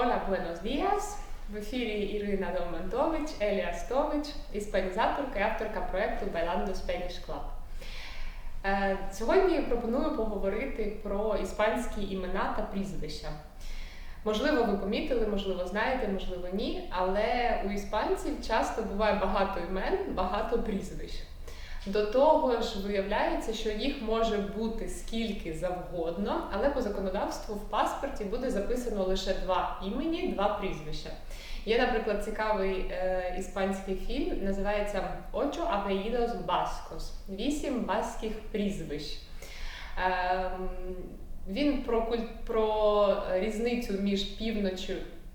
Hola, buenos días! В ефірі Ірина Домантович, Елія Стович, іспанізаторка і авторка проєкту Bailando Spanish Club. Е, Сьогодні пропоную поговорити про іспанські імена та прізвища. Можливо, ви помітили, можливо, знаєте, можливо, ні, але у іспанців часто буває багато імен, багато прізвищ. До того ж, виявляється, що їх може бути скільки завгодно, але по законодавству в паспорті буде записано лише два імені, два прізвища. Є, наприклад, цікавий е, іспанський фільм, називається Ocho apellidos vascos – вісім баских прізвищ. Е, він про, куль- про різницю між півночю,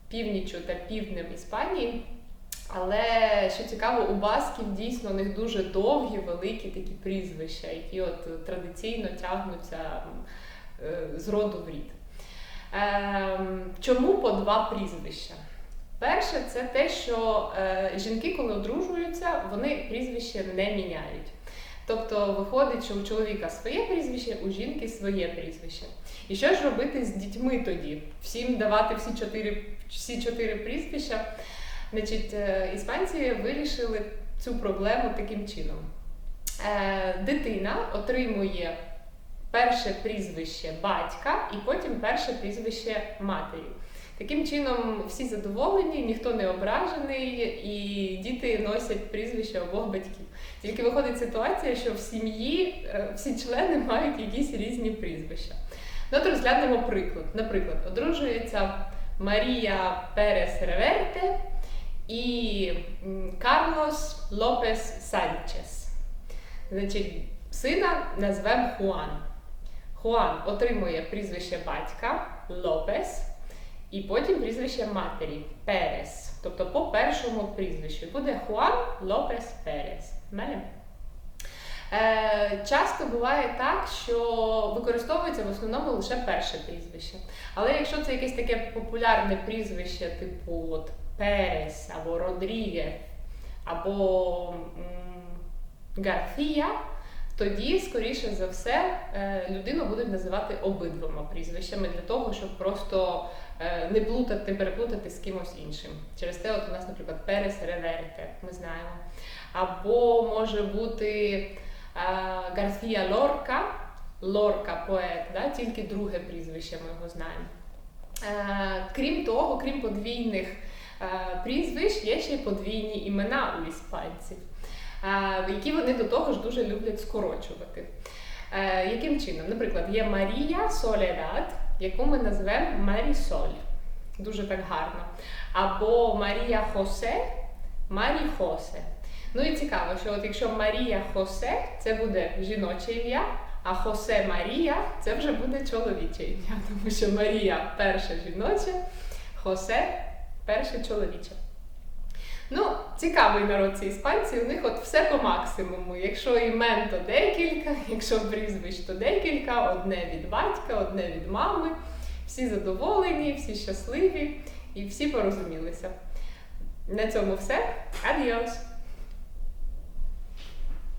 північю та півднем Іспанії. Але що цікаво, у басків дійсно у них дуже довгі, великі такі прізвища, які от традиційно тягнуться е, з роду в рід. Ем, Чому по два прізвища? Перше, це те, що е, жінки, коли одружуються, вони прізвище не міняють. Тобто виходить, що у чоловіка своє прізвище, у жінки своє прізвище. І що ж робити з дітьми тоді? Всім давати всі чотири, всі чотири прізвища. Значить, е, іспанці вирішили цю проблему таким чином. Е, Дитина отримує перше прізвище батька і потім перше прізвище матері. Таким чином, всі задоволені, ніхто не ображений, і діти носять прізвище обох батьків. Тільки виходить ситуація, що в сім'ї е, всі члени мають якісь різні прізвища. Ну, от розглянемо приклад. Наприклад, одружується Марія Перес Реверте і Карлос Лопес Санчес. Значить, сина назвемо Хуан. Хуан отримує прізвище батька Лопес, і потім прізвище матері Перес. Тобто по першому прізвищу буде Хуан Лопес Перес. Мене? Е, часто буває так, що використовується в основному лише перше прізвище. Але якщо це якесь таке популярне прізвище, типу от, Перес або Родрігес, або Гарфія, тоді, скоріше за все, е, людину будуть називати обидвома прізвищами для того, щоб просто е, не плутати, переплутати з кимось іншим. Через те, от у нас, наприклад, Перес Реверте, ми знаємо. Або може бути е, Гарфія Лорка, Лорка поет, да? тільки друге прізвище ми його знаємо. Крім того, крім подвійних прізвищ, є ще й подвійні імена у іспанців, е, які вони до того ж дуже люблять скорочувати. Е, Яким чином? Наприклад, є Марія Соледад, яку ми назвемо Марісоль. Дуже так гарно. Або Марія Хосе, Марі Хосе. Ну і цікаво, що от якщо Марія Хосе, це буде жіноче ім'я, а Хосе Марія це вже буде чоловіче ім'я, тому що Марія перше жіноче, Хосе перше чоловіче. Ну, цікавий народ ці іспанці, у них от все по максимуму. Якщо імен, то декілька, якщо прізвищ, то декілька, одне від батька, одне від мами. Всі задоволені, всі щасливі і всі порозумілися. На цьому все. Адіос!